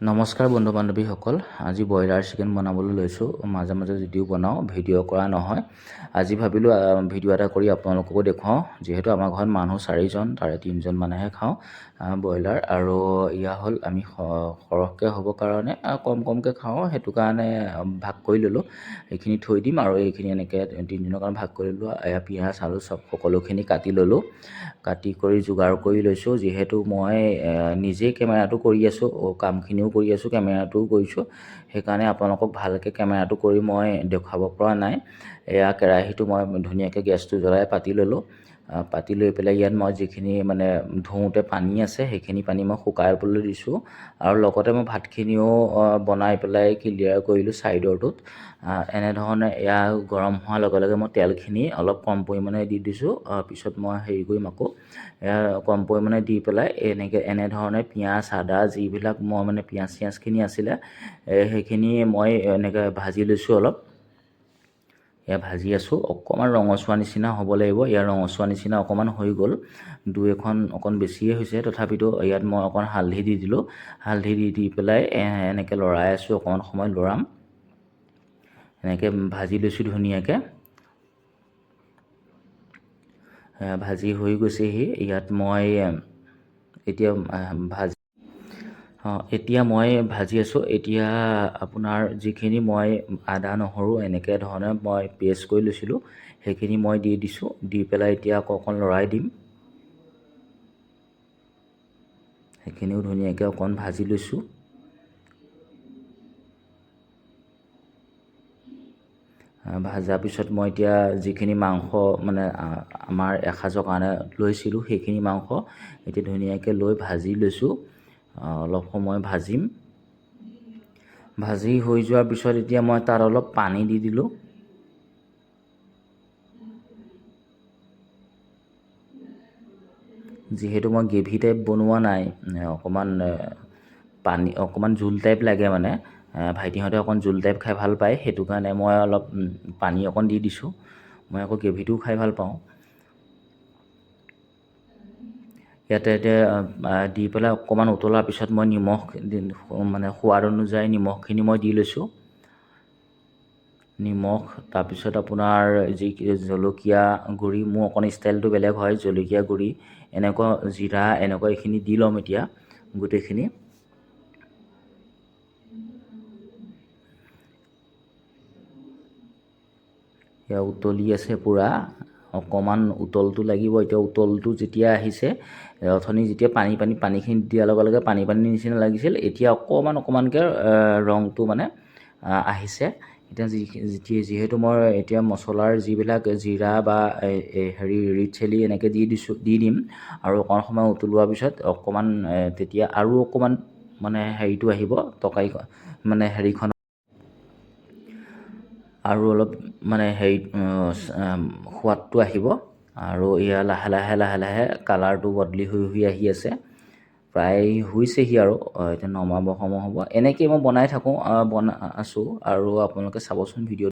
নমস্কাৰ বন্ধু বান্ধৱীসকল আজি ব্ৰইলাৰ চিকেন বনাবলৈ লৈছোঁ। মাজে মাজে যদিও বনাওঁ ভিডিঅ' কৰা নহয়। আজি ভাবিলোঁ ভিডিঅ' এটা কৰি আপোনালোককো দেখুৱাওঁ। যিহেতু আমাৰ ঘৰত মানুহ চাৰিজন তাৰে তিনিজন মানেহে খাওঁ ব্ৰইলাৰ। আৰু ইয়া হ'ল আমি সৰহকৈ হ'ব কাৰণে কম কমকৈ খাওঁ। সেইটো কাৰণে ভাগ কৰি ল'লোঁ। এইখিনি থৈ দিম আৰু এইখিনি এনেকৈ তিনিদিনৰ কাৰণে ভাগ কৰি ল'লোঁ। এয়া পিঁয়াজ আলু চব সকলোখিনি কাটি ল'লোঁ। কাটি কৰি যোগাৰ কৰি লৈছোঁ। যিহেতু মই নিজেই কেমেৰাটো কৰি আছোঁ কামখিনিও কৰি আছোঁ, কেমেৰাটোও কৰিছোঁ। সেইকাৰণে আপোনালোকক ভালকৈ কেমেৰাটো কৰি মই দেখুৱাব পৰা নাই। এয়া কেৰাহীটো মই ধুনীয়াকৈ গেছটো জ্বলাই পাতি ল'লোঁ। পাতি লৈ পেলাই ইয়াত মই যিখিনি মানে ধুওঁতে পানী আছে সেইখিনি পানী মই শুকাবলৈ দিছোঁ। আৰু লগতে মই ভাতখিনিও বনাই পেলাই ক্লিয়াৰ কৰিলোঁ ছাইডৰটোত এনেধৰণে এয়া গৰম হোৱাৰ লগে লগে মই তেলখিনি অলপ কম পৰিমাণে দি দিছোঁ। পিছত মই হেৰি কৰিম আকৌ এয়া কম পৰিমাণে দি পেলাই এনেকৈ এনেধৰণে পিঁয়াজ আদা যিবিলাক মই মানে পিঁয়াজ চিয়াজখিনি আছিলে সেইখিনি মই এনেকৈ ভাজি লৈছোঁ অলপ। এয়া ভাজি আছোঁ। অকণমান ৰঙচুৱা নিচিনা হ'ব লাগিব। ইয়াৰ ৰঙচুৱা নিচিনা অকণমান হৈ গ'ল। দুই এখন অকণ বেছিয়ে হৈছে। তথাপিতো ইয়াত মই অকণ হালধি দি দিলোঁ। হালধি দি দি পেলাই এনেকৈ লৰাই আছোঁ। অকণমান সময় লৰাম। এনেকৈ ভাজি লৈছোঁ ধুনীয়াকৈ। ভাজি হৈ গৈছেহি। ইয়াত মই এতিয়া ভাজি এতিয়া মই ভাজি আছোঁ। এতিয়া আপোনাৰ যিখিনি মই আদা নহৰু এনেকৈ ধৰণে মই পেষ্ট কৰি লৈছিলোঁ সেইখিনি মই দি দিছোঁ। দি পেলাই এতিয়া আকৌ অকণ লৰাই দিম। সেইখিনিও ধুনীয়াকৈ অকণ ভাজি লৈছোঁ। ভাজাৰ পিছত মই এতিয়া যিখিনি মাংস মানে আমাৰ এসাঁজৰ কাৰণে লৈছিলোঁ সেইখিনি মাংস এতিয়া ধুনীয়াকৈ লৈ ভাজি লৈছোঁ। অলপ সময় ভাজিম। ভাজি হৈ যোৱাৰ পিছত এতিয়া মই তাত অলপ পানী দি দিলোঁ। যিহেতু মই গ্ৰেভি টাইপ বনোৱা নাই অকণমান পানী অকণমান জোল টাইপ লাগে মানে ভাইটিহঁতে অকণ জোল টাইপ খাই ভাল পায় সেইটো কাৰণে মই অলপ পানী অকণ দি দিছোঁ। মই আকৌ গ্ৰেভিটোও খাই ভাল পাওঁ। ইয়াতে এতিয়া দি পেলাই অকণমান উতলাৰ পিছত মই নিমখ মানে সোৱাদ অনুযায়ী নিমখখিনি মই দি লৈছোঁ। নিমখ তাৰপিছত আপোনাৰ যি জলকীয়া গুড়ি মোৰ অকণ ষ্টাইলটো বেলেগ হয় জলকীয়া গুড়ি এনেকুৱা জিৰা এনেকুৱা এইখিনি দি ল'ম এতিয়া গোটেইখিনি। উতলি আছে পূৰা। অকণমান উতলটো লাগিব। এতিয়া উতলটো যেতিয়া আহিছে অথনি যেতিয়া পানী পানী পানীখিনি দিয়াৰ লগে লগে পানী পানী নিচিনা লাগিছিল এতিয়া অকণমান অকণমানকৈ ৰংটো মানে আহ, আহিছে। এতিয়া যি যিহেতু মই এতিয়া মছলাৰ যিবিলাক জিৰা বা হেৰি ৰেড চিলি এনেকৈ দি দিছোঁ দি দিম আৰু অকণ সময় উতলোৱাৰ পিছত অকণমান তেতিয়া আৰু অকণমান মানে হেৰিটো আহিব তৰকাৰী মানে হেৰিখন আৰু অলপ মানে হেৰি সোৱাদটো আহিব। আৰু এয়া লাহে লাহে লাহে লাহে কালাৰটো বদলি হৈ হৈ আহি আছে। প্ৰায় হৈছেহি আৰু এতিয়া নমাব সময় হ'ব। এনেকেই মই বনাই থাকোঁ আহ, বনা আছোঁ। আৰু আপোনালোকে চাবচোন ভিডিঅ'টো।